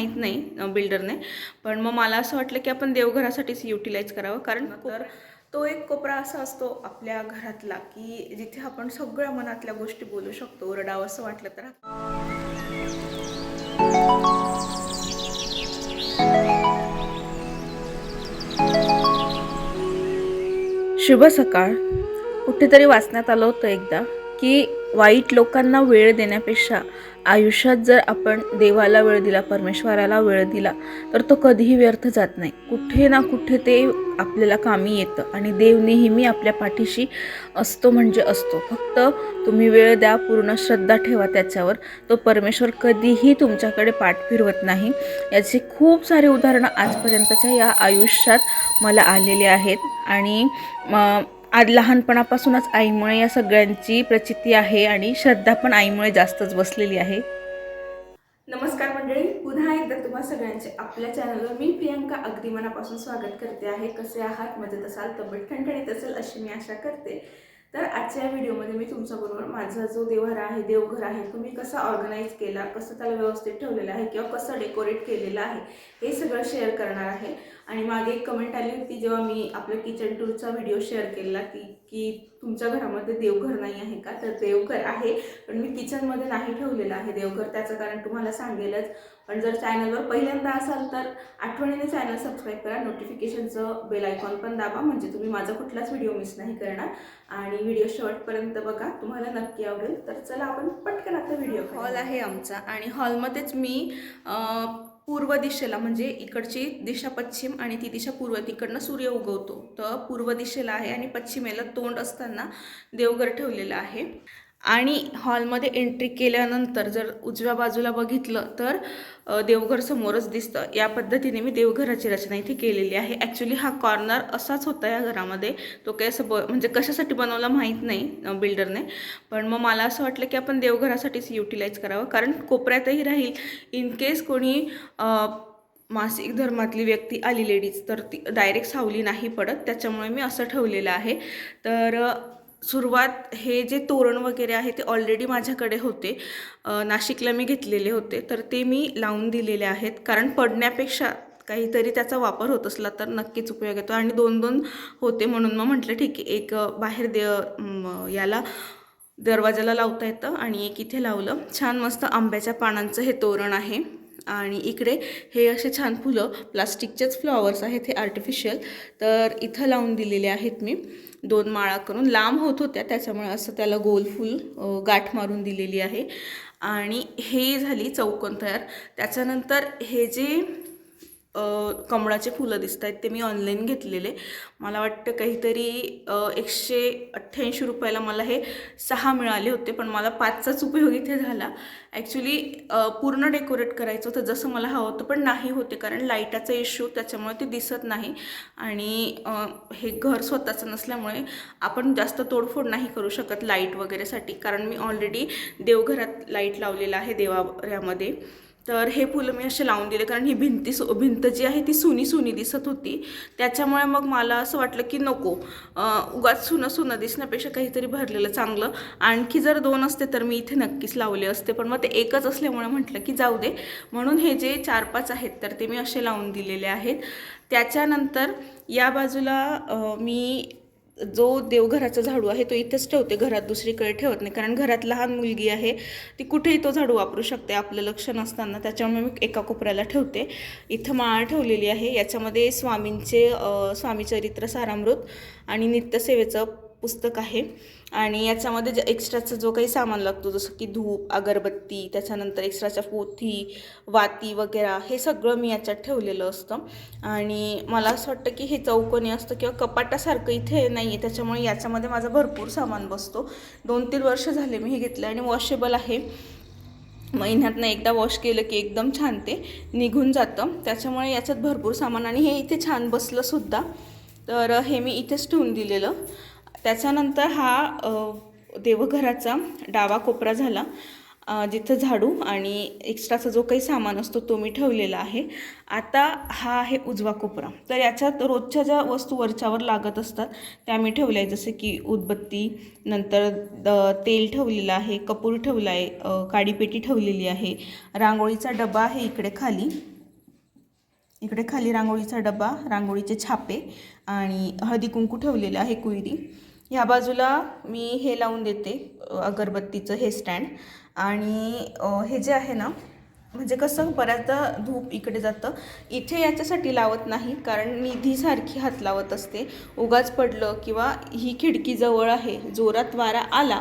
माहीत नाही बिल्डरने पण मग मला असं वाटलं की आपण देवघरासाठीच युटिलाइज करावं. कारण तर तो एक कोपरा असा असतो आपल्या घरातला की जिथे आपण सगळ्या मनातल्या गोष्टी बोलू शकतो रडावं असं वाटलं तर. शुभ सकाळ. कुठेतरी वाचण्यात आलं होतं एकदा की वाईट लोकांना वेळ देण्यापेक्षा आयुष्यात जर आपण देवाला वेळ दिला परमेश्वराला वेळ दिला तर तो कधीही व्यर्थ जात नाही. कुठे ना कुठे ते आपल्याला कामी येतं आणि देव नेहमी आपल्या पाठीशी असतो म्हणजे असतो. फक्त तुम्ही वेळ द्या पूर्ण श्रद्धा ठेवा त्याच्यावर. तो परमेश्वर कधीही तुमच्याकडे पाठ फिरवत नाही. याची खूप सारे उदाहरणं आजपर्यंतच्या या आयुष्यात मला आलेले आहेत. आणि मग आज लहानपणापासूनच आईमुळे या सगळ्यांची प्रचिती आहे आणि श्रद्धा पण आईमुळे जास्तच बसलेली आहे. नमस्कार मंडळी पुन्हा एकदा तुम्हा सगळ्यांचे आपल्या चॅनलवर मी प्रियांका अगदी मनापासून स्वागत करते आहे. कसे आहात? मजेत असाल? तब्येत ठणठणीत असेल अशी मी आशा करते. तर आजच्या व्हिडिओमध्ये मी तुमच्याबरोबर माझा जो देवघर आहे देवघर आहे तो मी कसा ऑर्गनाईज केला कसं त्याला व्यवस्थित ठेवलेलं आहे किंवा कसं डेकोरेट केलेलं आहे हे सगळं शेअर करणार आहे. आणि मागे एक कमेंट आली होती जेव्हा मी आपल्या किचन टूरचा व्हिडिओ शेअर केला की की तुमच्या घरामध्ये देवघर नाही आहे का? तर देवघर आहे पण मी किचनमध्ये नाही ठेवलेलं आहे देवघर. त्याचं कारण तुम्हाला सांगेलच. पण जर चॅनलवर पहिल्यांदा असाल तर आठवणीने चॅनल सबस्क्राईब करा. नोटिफिकेशनचं बेल आयकॉन पण दाबा म्हणजे तुम्ही माझा कुठलाच व्हिडिओ मिस नाही करणार. आणि व्हिडिओ शेवटपर्यंत बघा तुम्हाला नक्की आवडेल. तर चला आपण पटकन आता व्हिडिओ हॉल आहे आमचा. आणि हॉलमध्येच मी पूर्व दिशेला म्हणजे इकडची दिशा पश्चिम आणि ती दिशा पूर्व तिकडनं सूर्य उगवतो. तर पूर्व दिशेला आहे आणि पश्चिमेला तोंड असताना देवघर ठेवलेलं आहे. आणि हॉलमध्ये एंट्री केल्यानंतर जर उजव्या बाजूला बघितलं तर देवघर समोरच दिसतं. या पद्धतीने मी देवघराची रचना इथे केलेली आहे. ॲक्च्युली हा कॉर्नर असाच होता या घरामध्ये. तो काही असं ब म्हणजे कशासाठी बनवला माहीत नाही बिल्डरने पण मग मला असं वाटलं की आपण देवघरासाठीच युटिलाइज करावं. कारण कोपऱ्यातही राहील. इन केस कोणी मासिक धर्मातली व्यक्ती आली लेडीज तर ती डायरेक्ट सावली नाही पडत. त्याच्यामुळे मी असं ठेवलेलं आहे. तर सुरुवात हे जे तोरण वगैरे आहे ते ऑलरेडी माझ्याकडे होते. नाशिकला मी घेतलेले होते. तर ते मी लावून दिलेले आहेत. कारण पडण्यापेक्षा काहीतरी त्याचा वापर होत असला तर नक्कीच उपयोग येतो. आणि दोन दोन होते म्हणून मग म्हटलं ठीक आहे एक बाहेर दे याला दरवाजाला लावता येतं आणि एक इथे लावलं. छान मस्त आंब्याच्या पानांचं हे तोरण आहे. आणि इकडे हे असे छान फुलं प्लास्टिकचेच फ्लॉवर्स आहेत हे आर्टिफिशियल तर इथं लावून दिलेले आहेत मी. दोन माळा करून. लांब होत होत्या त्याच्यामुळे असं त्याला गोल फूल गाठ मारून दिलेली आहे. आणि हे झाली चौकोन तयार. त्याच्यानंतर हे जे कमळाचे फुलं दिसत आहेत ते मी ऑनलाईन घेतलेले. मला वाटतं काहीतरी एकशे अठ्ठ्याऐंशी रुपयाला मला हे सहा मिळाले होते पण मला पाचचाच उपयोग इथे झाला. ॲक्च्युली पूर्ण डेकोरेट करायचं होतं जसं मला हवं होतं पण नाही होते कारण लाईटाचा इश्यू त्याच्यामुळे ते दिसत नाही. आणि हे घर स्वतःचं नसल्यामुळे आपण जास्त तोडफोड नाही करू शकत लाइट वगैरेसाठी कारण मी ऑलरेडी देवघरात लाइट लावलेला आहे देवाऱ्यामध्ये. तर हे फुलं मी असे लावून दिले कारण ही भिंती सु भिंत जी आहे ती सुनी सुनी दिसत होती. त्याच्यामुळे मग मला असं वाटलं की नको उगाच सुनं सुनं दिसण्यापेक्षा काहीतरी भरलेलं चांगलं. आणखी जर दोन असते तर मी इथे नक्कीच लावले असते पण मग ते एकच असल्यामुळे म्हटलं की जाऊ दे. म्हणून हे जे चार पाच आहेत तर ते मी असे लावून दिलेले आहेत. त्याच्यानंतर या बाजूला मी जो देवघराचा झाडू आहे तो इथेच ठेवते घरात दुसरीकडे ठेवत नाही. कारण घरात लहान मुलगी आहे ती कुठेही तो झाडू वापरू शकते आपलं लक्ष नसताना. त्याच्यामुळे मी एका कोपऱ्याला ठेवते. इथं माळ ठेवलेली आहे. याच्यामध्ये स्वामींचे स्वामीचरित्र स्वामी चरित्र सारामृत आणि नित्यसेवेचं पुस्तक आहे. आणि याच्यामध्ये जे एक्स्ट्राचं जो काही सामान लागतो जसं की धूप अगरबत्ती त्याच्यानंतर एक्स्ट्राच्या पोथी वाती वगैरे हे सगळं मी याच्यात ठेवलेलं असतं. आणि मला असं वाटतं की हे चौकोनी असतं किंवा कपाटासारखं इथे नाही आहे त्याच्यामुळे याच्यामध्ये माझं भरपूर सामान बसतो. दोन तीन वर्ष झाले मी हे घेतलं आणि वॉशेबल आहे. महिन्यातनं एकदा वॉश केलं की एकदम छान ते निघून जातं. त्याच्यामुळे याच्यात भरपूर सामान आणि हे इथे छान बसलंसुद्धा तर हे मी इथेच ठेवून दिलेलं. त्याच्यानंतर हा देवघराचा डावा कोपरा झाला. जिथं झाडू आणि एक्स्ट्राचा जो काही सामान असतो तो मी ठेवलेला आहे. आता हा आहे उजवा कोपरा. तर याच्यात रोजच्या ज्या वस्तू वरच्यावर लागत असतात त्या मी ठेवल्या आहे जसे की उदबत्ती नंतर द तेल ठेवलेलं आहे कपूर ठेवला आहे काडीपेटी ठेवलेली आहे. रांगोळीचा डबा आहे इकडे खाली. इकडे खाली रांगोळीचा डबा रांगोळीचे छापे आणि हळदी कुंकू ठेवलेलं आहे कुयरी. ह्या बाजूला मी हे लावून देते अगरबत्तीचं हे स्टँड आणि हे जे आहे ना म्हणजे कसं बऱ्याचदा धूप इकडे जातं. इथे याच्यासाठी लावत नाही कारण निधीसारखी हात लावत असते. उगाच पडलं किंवा ही खिडकी जवळ आहे जोरात वारा आला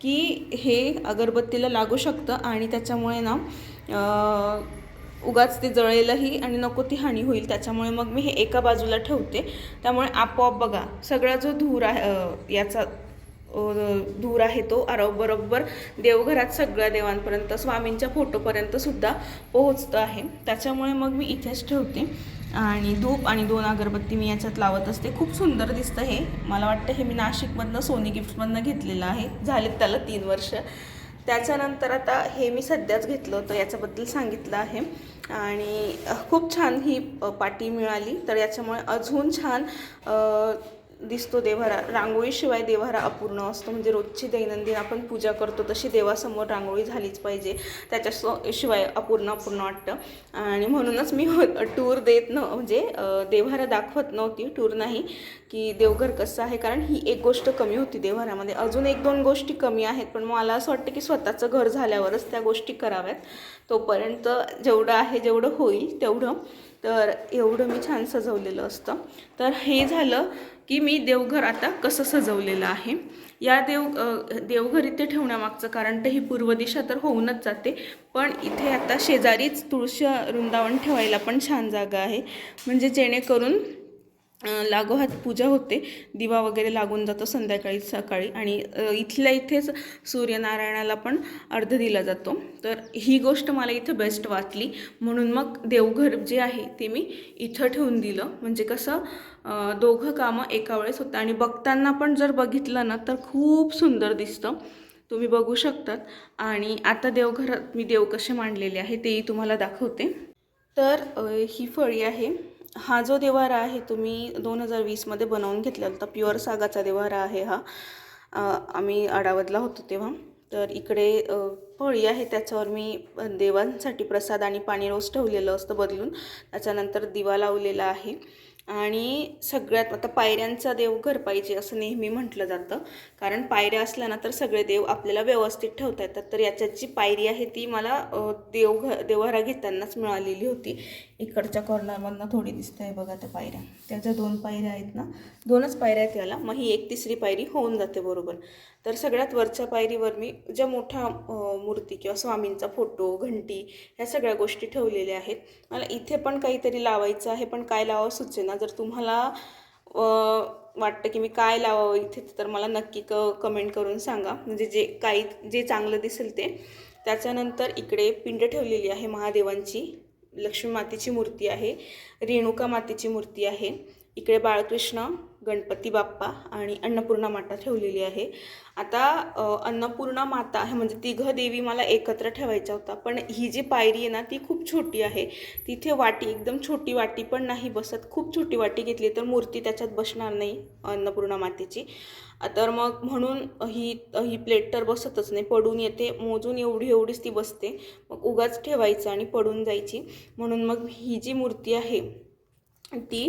की हे अगरबत्तीला लागू शकतं. आणि त्याच्यामुळे ना उगाच ते जळेलही आणि नको ती हानी होईल. त्याच्यामुळे मग मी हे एका बाजूला ठेवते. त्यामुळे आपोआप बघा सगळा जो धूर आहे याचा धूर आहे तो आरो बरोबर देवघरात सगळ्या देवांपर्यंत स्वामींच्या फोटोपर्यंत सुद्धा पोहोचतं आहे. त्याच्यामुळे मग मी इथेच ठेवते. आणि धूप आणि दोन अगरबत्ती मी याच्यात लावत असते. खूप सुंदर दिसतं हे. मला वाटतं हे मी नाशिकमधनं सोनी गिफ्टमधनं घेतलेलं आहे. झालेत त्याला तीन वर्ष. त्याच्यानंतर आता हे मी सध्याच घेतलं होतं याच्याबद्दल सांगितलं आहे. आणि खूप छान ही पाटी मिळाली. तर याच्यामुळे अजून छान दिसतो देव्हारा. रांगोळीशिवाय देव्हारा अपूर्ण असतो. म्हणजे रोजची दैनंदिन आपण पूजा करतो तशी देवासमोर रांगोळी झालीच पाहिजे. त्याच्या शिवाय अपूर्ण अपूर्ण वाटतं. आणि म्हणूनच मी टूर देत न म्हणजे अ, देव्हारा दाखवत नव्हती टूर नाही की देवघर कसं आहे. कारण ही एक गोष्ट कमी होती देव्हाऱ्यामध्ये अजून एक दोन गोष्टी कमी आहेत. पण मला असं वाटतं की स्वतःचं घर झाल्यावरच त्या गोष्टी कराव्यात. तोपर्यंत जेवढं आहे जेवढं होईल तेवढं. तर एवढं मी छान सजवलेलं असतं. तर हे झालं. की मी देवघर आता कसं सजवलेलं आहे. या देव देवघर इथे ठेवण्यामागचं कारण तर ही पूर्व दिशा तर होऊनच जाते. पण इथे आता शेजारीच तुळशी वृंदावन ठेवायला पण छान जागा आहे. म्हणजे जेणेकरून लागोहात पूजा होते. दिवा वगैरे लागून जातो संध्याकाळी सकाळी. आणि इथल्या इथेच सूर्यनारायणाला पण अर्ध दिला जातो. तर ही गोष्ट मला इथं बेस्ट वाटली. म्हणून मग देवघर जे आहे ते मी इथं ठेवून दिलं. म्हणजे कसं दोघं कामं एका वेळेस होतं आणि बघताना पण जर बघितलं ना तर खूप सुंदर दिसतं. तुम्ही बघू शकतात. आणि आता देवघरात मी देव कसे मांडलेले आहे तेही तुम्हाला दाखवते. तर ही फळी आहे. हा जो देवारा आहे तुम्ही दोन हजार वीसमध्ये बनवून घेतला होता प्युअर सागाचा देवारा आहे हा. आम्ही आडावदला होतो तेव्हा. तर इकडे फळी आहे त्याच्यावर मी देवांसाठी प्रसाद आणि पाणी रोज ठेवलेलं असतं बदलून. त्याच्यानंतर दिवा लावलेला आहे. आणि सगळ्यात आता पायऱ्यांचा देवघर पाहिजे असं नेहमी म्हटलं जातं. कारण पायऱ्या असल्या ना तर सगळे देव आपल्याला व्यवस्थित ठेवता येतात. तर याच्यात जी पायरी आहे ती मला देवघर देवघरा घेतानाच मिळालेली होती. इकडच्या कॉर्नरमधनं थोडी दिसत आहे बघा त्या पायऱ्या. त्याच्या दोन पायऱ्या आहेत ना. दोनच पायऱ्या आहेत याला. मग ही एक तिसरी पायरी होऊन जाते बरोबर. तर सगळ्यात वरच्या पायरीवर मी ज्या मोठ्या मूर्ती किंवा स्वामींचा फोटो घंटी ह्या सगळ्या गोष्टी ठेवलेल्या आहेत. मला इथे पण काहीतरी लावायचं आहे पण काय लावावं सुचेना. जर तुम्हाला वाटतं की मी काय लावावं इथे तर मला नक्की क कमेंट करून सांगा. म्हणजे जे काही जे चांगलं दिसेल ते. त्याच्यानंतर इकडे पिंड ठेवलेली आहे महादेवांची. लक्ष्मी मातेची मूर्ती आहे. रेणुका मातेची मूर्ती आहे. इकडे बाळकृष्ण गणपती बाप्पा आणि अन्नपूर्णा माता ठेवलेली आहे. आता अन्नपूर्णा माता हे म्हणजे तिघं देवी मला एकत्र ठेवायचा होता पण ही जी पायरी आहे ना ती खूप छोटी आहे. तिथे वाटी एकदम छोटी वाटी पण नाही बसत. खूप छोटी वाटी घेतली तर मूर्ती त्याच्यात बसणार नाही अन्नपूर्णा मातेची. तर मग म्हणून ही ही प्लेट तर बसतच नाही. पडून येते मोजून एवढी एवढीच ती बसते. मग उगाच ठेवायचं आणि पडून जायची. म्हणून मग ही जी मूर्ती आहे ती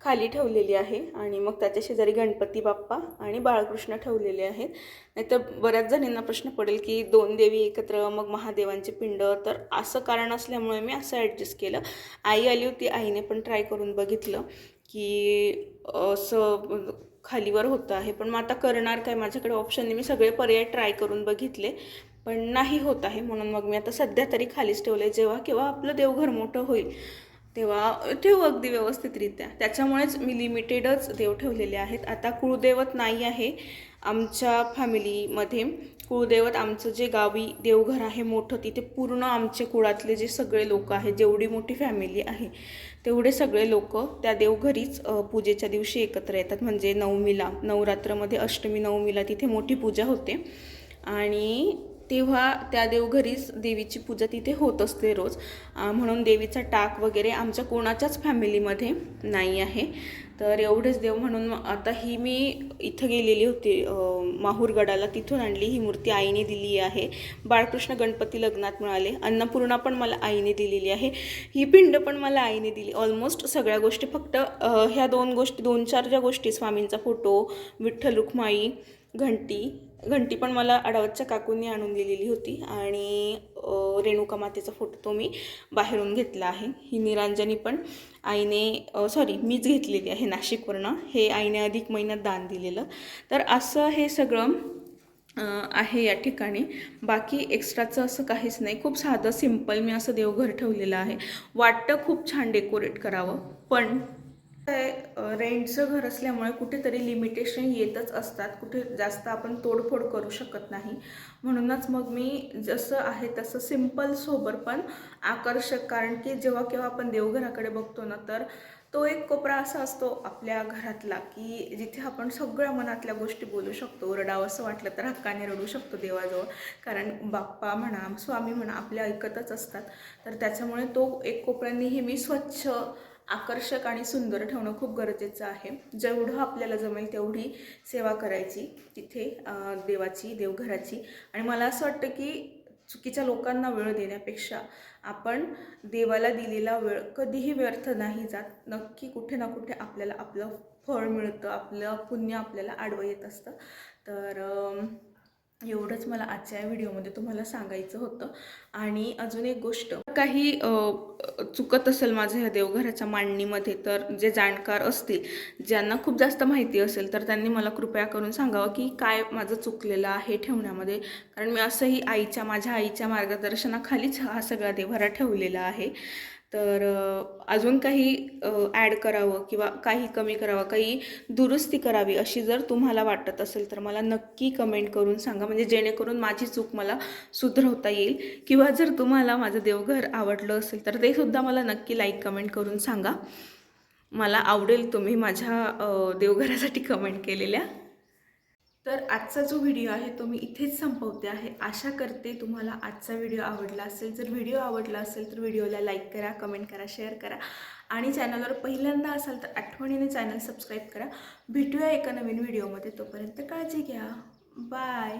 खाली ठेवलेली आहे आणि मग त्याच्या शेजारी गणपती बाप्पा आणि बाळकृष्ण ठेवलेले आहेत. नाहीतर बऱ्याच जणींना प्रश्न पडेल की दोन देवी एकत्र मग महादेवांचे पिंड. तर असं कारण असल्यामुळे मी असं ॲडजस्ट केलं. आई आली होती आईने पण ट्राय करून बघितलं की असं खालीवर होतं आहे. पण मग आता करणार काय? माझ्याकडे ऑप्शनने मी सगळे पर्याय ट्राय करून बघितले पण नाही होत आहे म्हणून मग मी आता सध्या तरी खालीच ठेवलं आहे जेव्हा केव्हा आपलं देवघर मोठं होईल तेव्हा ठेवू अगदी व्यवस्थितरित्या. त्याच्यामुळेच मी लिमिटेडच देव ठेवलेले आहेत. आता कुळदैवत नाही आहे आमच्या फॅमिलीमध्ये. कुळदैवत आमचं जे गावी देवघर आहे मोठं तिथे पूर्ण आमचे कुळातले जे सगळे लोक आहेत जेवढी मोठी फॅमिली आहे तेवढे सगळे लोक त्या देवघरीच पूजेच्या दिवशी एकत्र येतात. म्हणजे नवमीला नवरात्रमध्ये अष्टमी नवमीला तिथे मोठी पूजा होते. आणि तेव्हा त्या देवघरीच देवीची पूजा तिथे होत असते रोज. म्हणून देवीचा टाक वगैरे आमच्या कोणाच्याच फॅमिलीमध्ये नाही आहे. तर एवढेच देव म्हणून मग आता ही मी इथं गेलेली होती माहूरगडाला. तिथून आणली ही मूर्ती आईने दिली आहे. बाळकृष्ण गणपती लग्नात मिळाले. अन्नपूर्णा पण मला आईने दिलेली आहे. ही पिंड पण मला आईने दिली. ऑलमोस्ट सगळ्या गोष्टी फक्त ह्या दोन गोष्टी दोन चार ज्या गोष्टी स्वामींचा फोटो विठ्ठल रुक्माई घंटी घंटी पण मला अडावतच्या काकूंनी आणून दिलेली होती आणि रेणुका मातेचा फोटो तो मी बाहेरून घेतला आहे. ही निरांजनी पण आईने सॉरी मीच घेतलेली आहे नाशिकवरनं. हे आईने अधिक महिन्यात दान दिलेलं. तर असं हे सगळं आहे या ठिकाणी. बाकी एक्स्ट्राचं असं काहीच नाही. खूप साधं सिंपल मी असं देवघर ठेवलेलं आहे. वाटतं खूप छान डेकोरेट करावं पण रेंटचं घर असल्यामुळे कुठेतरी लिमिटेशन येतच असतात. कुठे जास्त आपण तोडफोड करू शकत नाही. म्हणूनच मग मी जसं आहे तसं सिंपल सोबर पण आकर्षक. कारण की जेव्हा केव्हा आपण देवघराकडे बघतो ना तर तो एक कोपरा असा असतो आपल्या घरातला की जिथे आपण सगळ्या मनातल्या गोष्टी बोलू शकतो. रडावं असं वाटलं तर हक्काने रडू शकतो देवाजवळ. कारण बाप्पा म्हणा स्वामी म्हणा आपल्या ऐकतच असतात. तर त्याच्यामुळे तो एक कोपरा नेहमी स्वच्छ आकर्षक आणि सुंदर ठेवणं खूप गरजेचं आहे. जेवढं आपल्याला जमेल तेवढी सेवा करायची तिथे देवाची देवघराची. आणि मला असं वाटतं की चुकीच्या लोकांना वेळ देण्यापेक्षा आपण देवाला दिलेला वेळ कधीही व्यर्थ नाही जात. नक्की कुठे ना कुठे आपल्याला आपलं फळ मिळतं आपलं पुण्य आपल्याला आडवं येत असतं. तर एवढंच मला आजच्या या व्हिडिओमध्ये तुम्हाला सांगायचं होतं. आणि अजून एक गोष्ट काही चुकत असेल माझं ह्या देवघराच्या मांडणीमध्ये तर जे जाणकार असतील ज्यांना खूप जास्त माहिती असेल तर त्यांनी मला कृपया करून सांगावं की काय माझं चुकलेलं आहे ठेवण्यामध्ये. कारण मी असंही आईच्या माझ्या आईच्या मार्गदर्शनाखालीच हा सगळा देवघरा ठेवलेला आहे. तर अजून काही ॲड करावं किंवा काही कमी करावं काही दुरुस्ती करावी अशी जर तुम्हाला वाटत असेल तर मला नक्की कमेंट करून सांगा. म्हणजे जेणेकरून माझी चूक मला सुधरवता येईल किंवा जर तुम्हाला माझं देवघर आवडलं असेल तर ते सुद्धा मला नक्की लाईक कमेंट करून सांगा. मला आवडेल तुम्ही माझ्या देवघरासाठी कमेंट केलेल्या. तर आजचा जो व्हिडिओ आहे तो मी इथेच संपवते आहे. आशा करते तुम्हाला आजचा व्हिडिओ आवडला असेल. जर व्हिडिओ आवडला असेल तर व्हिडिओला लाईक करा कमेंट करा शेअर करा. आणि चॅनलवर पहिल्यांदा असाल तर आठवणीने चॅनल सबस्क्राईब करा. भेटूया एका नवीन व्हिडिओमध्ये तोपर्यंत काळजी घ्या. बाय